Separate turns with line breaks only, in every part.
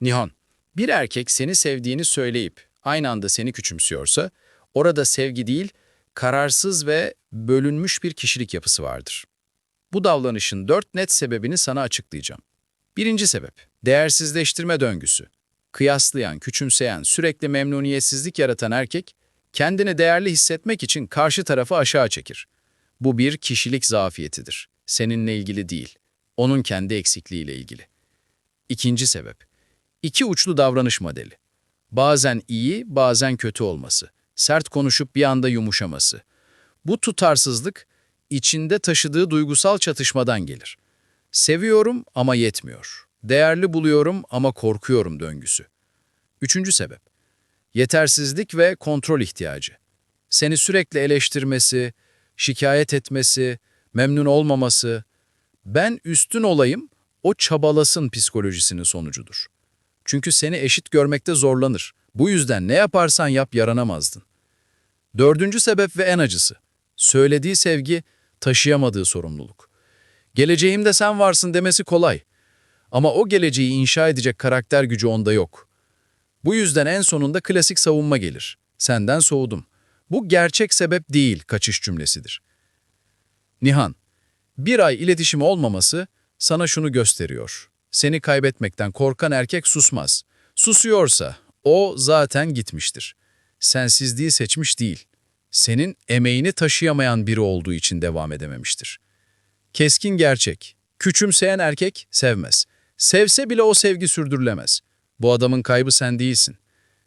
Nihon, bir erkek seni sevdiğini söyleyip aynı anda seni küçümsüyorsa, orada sevgi değil, kararsız ve bölünmüş bir kişilik yapısı vardır. Bu davranışın dört net sebebini sana açıklayacağım. Birinci sebep, değersizleştirme döngüsü. Kıyaslayan, küçümseyen, sürekli memnuniyetsizlik yaratan erkek, kendini değerli hissetmek için karşı tarafı aşağı çekir. Bu bir kişilik zafiyetidir. Seninle ilgili değil, onun kendi eksikliğiyle ilgili. İkinci sebep, iki uçlu davranış modeli. Bazen iyi, bazen kötü olması. Sert konuşup bir anda yumuşaması. Bu tutarsızlık, içinde taşıdığı duygusal çatışmadan gelir. Seviyorum ama yetmiyor. Değerli buluyorum ama korkuyorum döngüsü. Üçüncü sebep, yetersizlik ve kontrol ihtiyacı. Seni sürekli eleştirmesi, şikayet etmesi, memnun olmaması, ben üstün olayım, o çabalasın psikolojisinin sonucudur. Çünkü seni eşit görmekte zorlanır. Bu yüzden ne yaparsan yap yaranamazdın. Dördüncü sebep ve en acısı. Söylediği sevgi, taşıyamadığı sorumluluk. Geleceğimde sen varsın demesi kolay. Ama o geleceği inşa edecek karakter gücü onda yok. Bu yüzden en sonunda klasik savunma gelir. Senden soğudum. Bu gerçek sebep değil, kaçış cümlesidir. Nihan, bir ay iletişim olmaması sana şunu gösteriyor. Seni kaybetmekten korkan erkek susmaz. Susuyorsa o zaten gitmiştir. Sensizliği seçmiş değil. Senin emeğini taşıyamayan biri olduğu için devam edememiştir. Keskin gerçek. Küçümseyen erkek sevmez. Sevse bile o sevgi sürdürülemez. Bu adamın kaybı sen değilsin.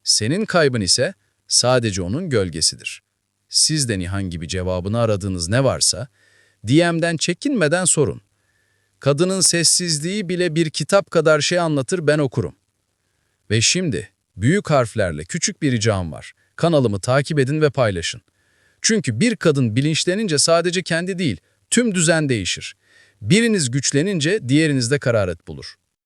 Senin kaybın ise sadece onun gölgesidir. Siz de Nihan gibi cevabını aradığınız ne varsa DM'den çekinmeden sorun. Kadının sessizliği bile bir kitap kadar şey anlatır ben okurum. Ve şimdi büyük harflerle küçük bir ricam var. Kanalımı takip edin ve paylaşın. Çünkü bir kadın bilinçlenince sadece kendi değil, tüm düzen değişir. Biriniz güçlenince diğerinizde kararet bulur.